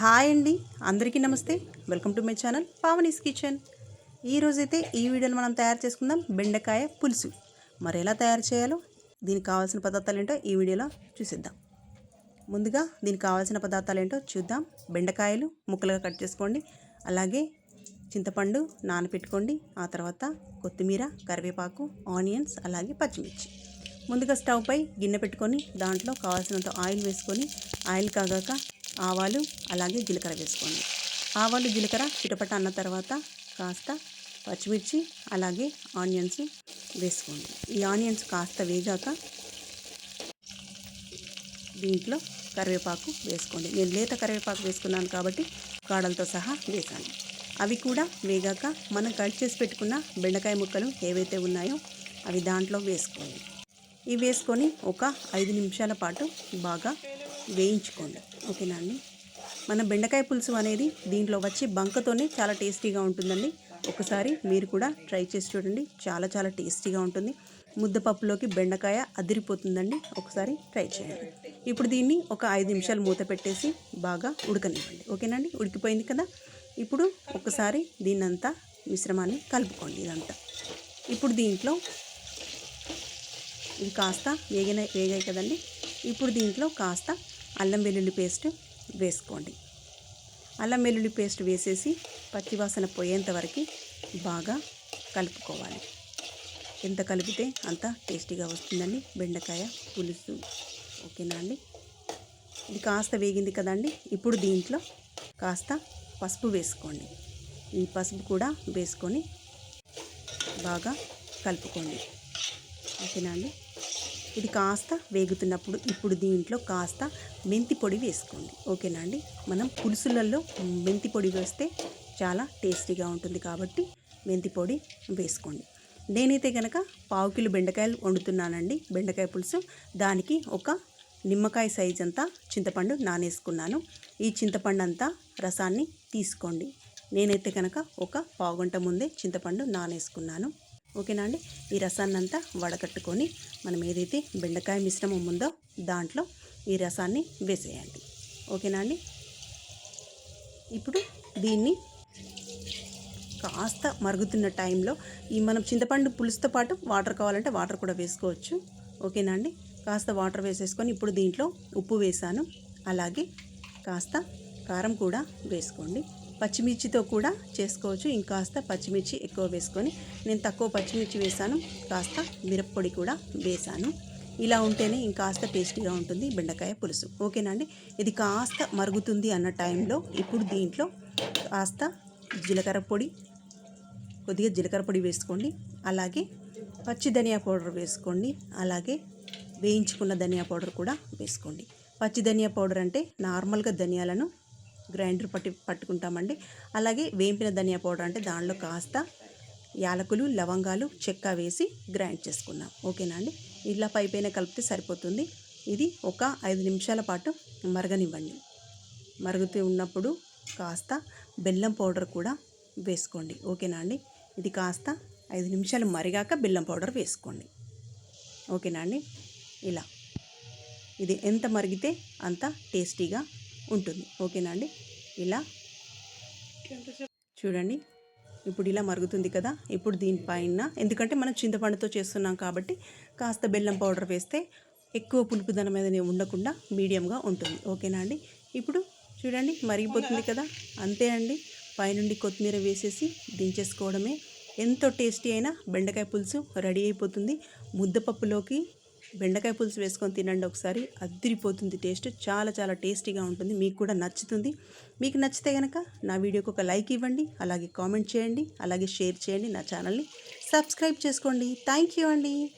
Hi అండి. అందరికీ నమస్తే. Welcome to my channel Pavani's kitchen. ఈరోజైతే ఈ వీడియోలో మనం తయారు చేసుకుందాం బెండకాయ పులుసు. మరి ఎలా తయారు చేయాలో దీనికి కావాల్సిన పదార్థాలు ఏంటో ఈ వీడియోలో చూసిద్దాం. ముందుగా దీనికి కావాల్సిన పదార్థాలు ఏంటో చూద్దాం. బెండకాయలు ముక్కలుగా కట్ చేసుకోండి. అలాగే చింతపండు నానపెట్టుకోండి. ఆ తర్వాత కొత్తిమీర కరివేపాకు ఆనియన్స్ అలాగే పచ్చిమిర్చి. ముందుగా స్టవ్ పై గిన్నె పెట్టుకొని దాంట్లో కావాల్సినంత ఆయిల్ వేసుకొని ఆయిల్ కాగాక ఆవాలు అలాగే జీలకర్ర వేసుకోండి. ఆవాలు జీలకర్ర చిటపట అన్న తర్వాత కాస్త పచ్చిమిర్చి అలాగే ఆనియన్స్ వేసుకోండి. ఈ ఆనియన్స్ కాస్త వేగాక దీంట్లో కరివేపాకు వేసుకోండి. నేను లేత కరివేపాకు వేసుకున్నాను కాబట్టి కాడలతో సహా వేసాను అవి కూడా వేగాక మనం కట్ చేసి పెట్టుకున్న బెండకాయ ముక్కలు ఏవైతే ఉన్నాయో అవి దాంట్లో వేసుకోండి. ఇవి వేసుకొని ఒక ఐదు నిమిషాల పాటు బాగా వేయించుకోండి. ఓకేనా అండి? మన బెండకాయ పులుసు అనేది దీంట్లో వచ్చి బంకతోనే చాలా టేస్టీగా ఉంటుందండి. ఒకసారి మీరు కూడా ట్రై చేసి చూడండి. చాలా చాలా టేస్టీగా ఉంటుంది. ముద్దపప్పులోకి బెండకాయ అదిరిపోతుందండి. ఒకసారి ట్రై చేయండి. ఇప్పుడు దీన్ని ఒక ఐదు నిమిషాలు మూత పెట్టేసి బాగా ఉడకనివ్వండి. ఓకేనండి ఉడికిపోయింది కదా? ఇప్పుడు ఒకసారి దీన్నంతా మిశ్రమాన్ని కలుపుకోండి ఇదంతా. ఇప్పుడు దీంట్లో ఇది కాస్త వేగిన వేగాయి కదండి. ఇప్పుడు దీంట్లో కాస్త అల్లం వెల్లుల్లి పేస్ట్ వేసుకోండి. అల్లం వెల్లుల్లి పేస్ట్ వేసేసి పచ్చివాసన పోయేంత వరకు బాగా కలుపుకోవాలి. ఎంత కలిపితే అంత టేస్టీగా వస్తుందండి. బెండకాయ పులుసు. ఓకేనా అండి? ఇది కాస్త వేగింది కదండి. ఇప్పుడు దీంట్లో కాస్త పసుపు వేసుకోండి. ఈ పసుపు కూడా వేసుకొని బాగా కలుపుకోండి. ఓకేనా అండి? ఇది కాస్త వేగుతున్నప్పుడు ఇప్పుడు దీంట్లో కాస్త మెంతి పొడి వేసుకోండి. ఓకేనా అండి? మనం పులుసులలో మెంతి పొడి వేస్తే చాలా టేస్టీగా ఉంటుంది కాబట్టి మెంతి పొడి వేసుకోండి. నేనైతే కనుక పావు కిలో బెండకాయలు వండుతున్నానండి. బెండకాయ పులుసు. దానికి ఒక నిమ్మకాయ సైజ్ అంతా చింతపండు నానేసుకున్నాను. ఈ చింతపండు అంతా రసాన్ని తీసుకోండి. నేనైతే కనుక ఒక పావు గంట ముందే చింతపండు నానేసుకున్నాను. ఓకేనా అండి? ఈ రసాన్ని అంతా వడకట్టుకొని మనం ఏదైతే బెండకాయ మిశ్రమం ఉందో దాంట్లో ఈ రసాన్ని వేసేయండి. ఓకేనా అండి? ఇప్పుడు దీన్ని కాస్త మరుగుతున్న టైంలో ఈ మనం చింతపండు పులుసుతో పాటు వాటర్ కావాలంటే వాటర్ కూడా వేసుకోవచ్చు. ఓకేనా అండి? కాస్త వాటర్ వేసేసుకొని ఇప్పుడు దీంట్లో ఉప్పు వేసాను. అలాగే కాస్త కారం కూడా వేసుకోండి. పచ్చిమిర్చితో కూడా చేసుకోవచ్చు. ఇంకాస్త పచ్చిమిర్చి ఎక్కువ వేసుకొని నేను తక్కువ పచ్చిమిర్చి వేసాను. కాస్త మిరప్పొడి కూడా వేసాను. ఇలా ఉంటేనే ఇంకాస్త టేస్టీగా ఉంటుంది బెండకాయ పులుసు. ఓకేనా అండి? ఇది కాస్త మరుగుతుంది అన్న టైంలో ఇప్పుడు దీంట్లో కాస్త జీలకర్ర పొడి కొద్దిగా జీలకర్ర పొడి వేసుకోండి. అలాగే పచ్చి ధనియా పౌడర్ వేసుకోండి. అలాగే వేయించుకున్న ధనియా పౌడర్ కూడా వేసుకోండి. పచ్చి ధనియా పౌడర్ అంటే నార్మల్గా ధనియాలను గ్రైండర్ పట్టి పట్టుకుంటామండి. అలాగే వేంపిన ధనియా పౌడర్ అంటే దానిలో కాస్త యాలకులు లవంగాలు చెక్క వేసి గ్రైండ్ చేసుకున్నాం. ఓకేనా అండి? ఇలా పైపైన కలిపితే సరిపోతుంది. ఇది ఒక ఐదు నిమిషాల పాటు మరగనివ్వండి. మరుగుతూ ఉన్నప్పుడు కాస్త బెల్లం పౌడర్ కూడా వేసుకోండి. ఓకేనా అండి? ఇది కాస్త ఐదు నిమిషాలు మరిగాక బెల్లం పౌడర్ వేసుకోండి. ఓకేనా అండి? ఇలా. ఇది ఎంత మరిగితే అంత టేస్టీగా ఉంటుంది. ఓకేనా అండి? ఇలా. చూడండి. ఇప్పుడు ఇలా మరుగుతుంది కదా. ఇప్పుడు దీనిపైన ఎందుకంటే మనం చింతపండుతో చేస్తున్నాం కాబట్టి కాస్త బెల్లం పౌడర్ వేస్తే ఎక్కువ పులుపుదనం మీద ఉండకుండా మీడియంగా ఉంటుంది. ఓకేనా అండి? ఇప్పుడు చూడండి మరిగిపోతుంది కదా. అంతే అండి. పైనుండి కొత్తిమీర వేసేసి దించేసుకోవడమే. ఎంతో టేస్టీ అయినా బెండకాయ పులుసు రెడీ అయిపోతుంది. ముద్దపప్పులోకి బెండకాయ పులుసు వేసుకొని తినండి ఒకసారి. అద్దిరిపోతుంది టేస్ట్. చాలా చాలా టేస్టీగా ఉంటుంది. మీకు కూడా నచ్చుతుంది. మీకు నచ్చితే కనుక నా వీడియోకి ఒక లైక్ ఇవ్వండి. అలాగే కామెంట్ చేయండి. అలాగే షేర్ చేయండి నా ఛానల్ని. సబ్స్క్రైబ్ చేసుకోండి. థ్యాంక్ యూ అండి.